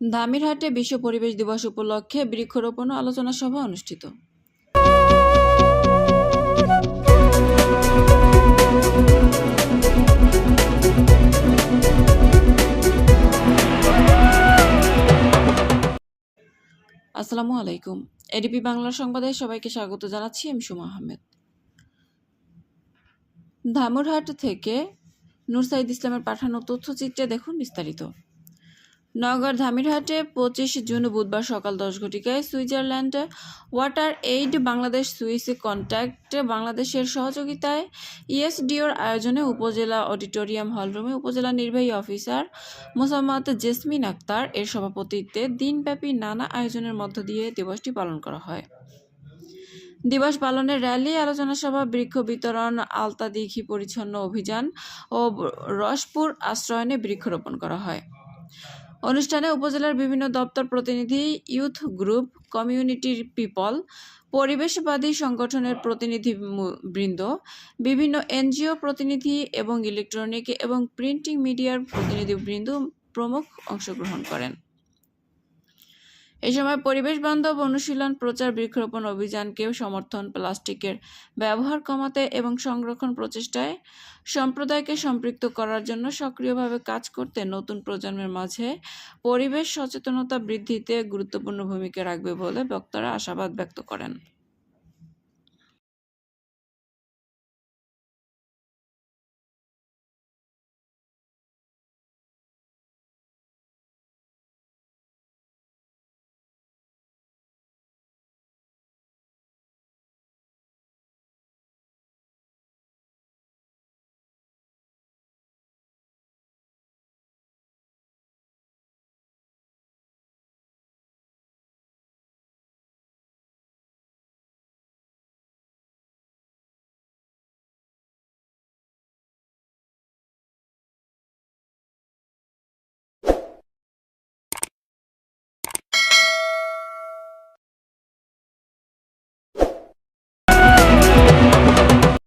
ধামিরহাটে বিশ্ব পরিবেশ দিবস উপলক্ষে বৃক্ষরোপণ আলোচনা সভা অনুষ্ঠিত। আসসালামু আলাইকুম। এডিপি বাংলা সংবাদে সবাইকে স্বাগত জানাচ্ছি, আমি সুমা আহমেদ। ধামুরহাট থেকে নুরসাইদ ইসলামের পাঠানো তথ্যচিত্রে দেখুন বিস্তারিত। নগর ধামিরহাটে পঁচিশ জুন বুধবার সকাল দশ ঘটিকায় Switzerland Water Aid Bangladesh Swiss Contact বাংলাদেশের সহযোগিতায় ইএসডিওর আয়োজনে উপজেলা অডিটোরিয়াম হলরুমে উপজেলা নির্বাহী অফিসার মোসাম্মদ জেসমিন আক্তার এর সভাপতিত্বে দিনব্যাপী নানা আয়োজনের মধ্য দিয়ে দিবসটি পালন করা হয়। দিবস পালনের র্যালি, আলোচনা সভা, বৃক্ষ বিতরণ, আলতা দিঘি পরিচ্ছন্ন অভিযান ও রসপুর আশ্রয়নে বৃক্ষরোপণ করা হয়। অনুষ্ঠানে উপজেলার বিভিন্ন দপ্তর প্রতিনিধি, ইউথ গ্রুপ, কমিউনিটির পিপল, পরিবেশবাদী সংগঠনের প্রতিনিধি বৃন্দ, বিভিন্ন এনজিও প্রতিনিধি এবং ইলেকট্রনিক এবং প্রিন্টিং মিডিয়ার প্রতিনিধিবৃন্দ প্রমুখ অংশগ্রহণ করেন। এই সময় পরিবেশ বান্ধব অনুশীলন, প্রচার বৃক্ষরোপণ অভিযানকেও সমর্থন প্লাস্টিকের ব্যবহার কমাতে এবং সংরক্ষণ প্রচেষ্টায় সম্প্রদায়কে সম্পৃক্ত করার জন্য সক্রিয়ভাবে কাজ করতে নতুন প্রজন্মের মাঝে পরিবেশ সচেতনতা বৃদ্ধিতে গুরুত্বপূর্ণ ভূমিকা রাখবে বলে বক্তারা আশাবাদ ব্যক্ত করেন।